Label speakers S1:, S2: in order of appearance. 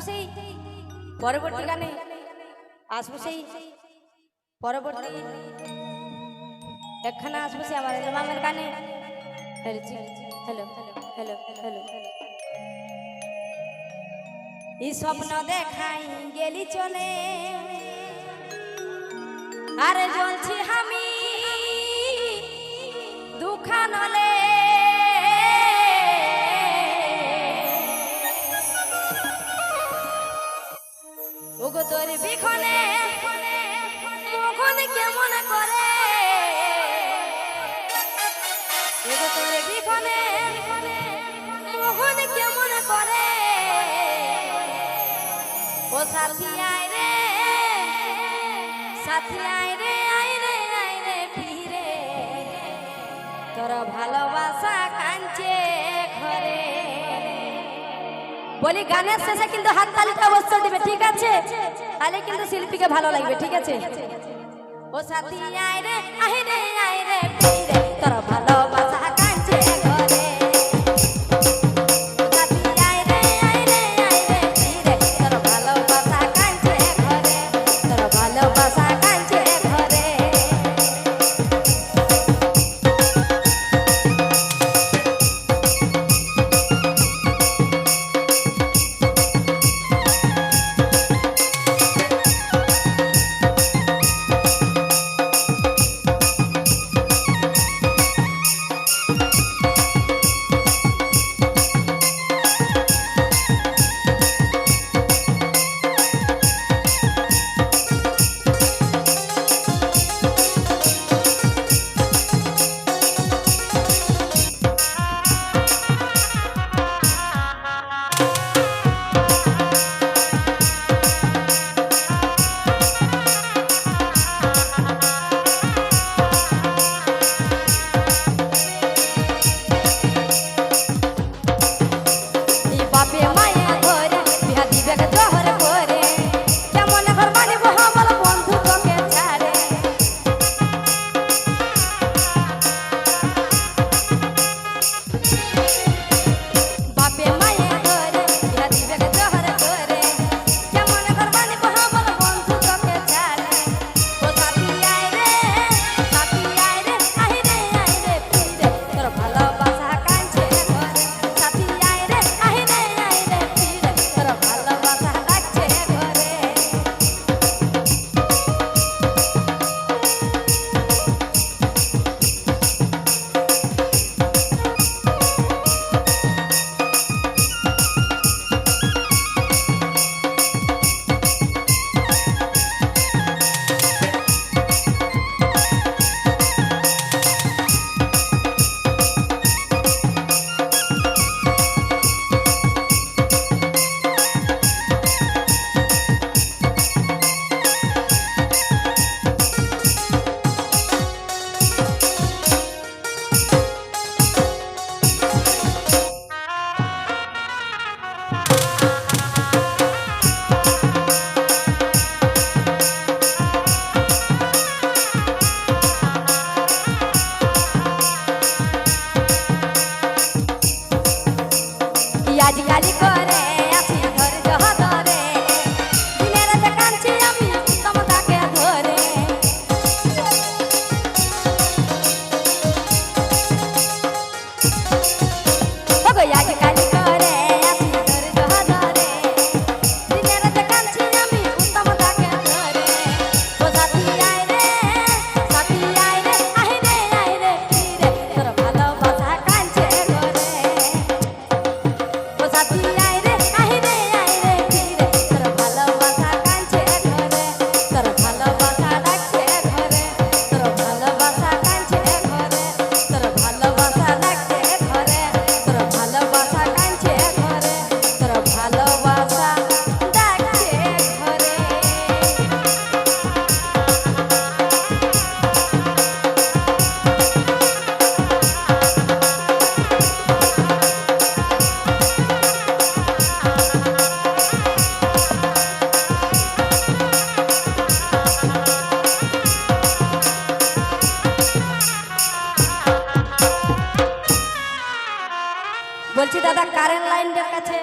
S1: আসব সেই পরবর্তী গানে, আসব সেই পরবর্তী একখানা আসব আমার মামের গানে। হ্যালো হ্যালো হ্যালো হ্যালো এই স্বপ্ন দেখাই গেলি চলে। আরে জ্বলছি আমি দুখানলে ও রে রে রে তোর ভালোবাসা কাঞ্চে বলি গানের শেষে কিন্তু হাত তালিকা অবশ্যই দিবে, ঠিক আছে? তাহলে কিন্তু শিল্পীকে ভালো লাগবে, ঠিক আছে? ও সাথী আয় রে আয় রে আয় রে তোর ভালোবাসা কারেন্ট লাইনটার কাছে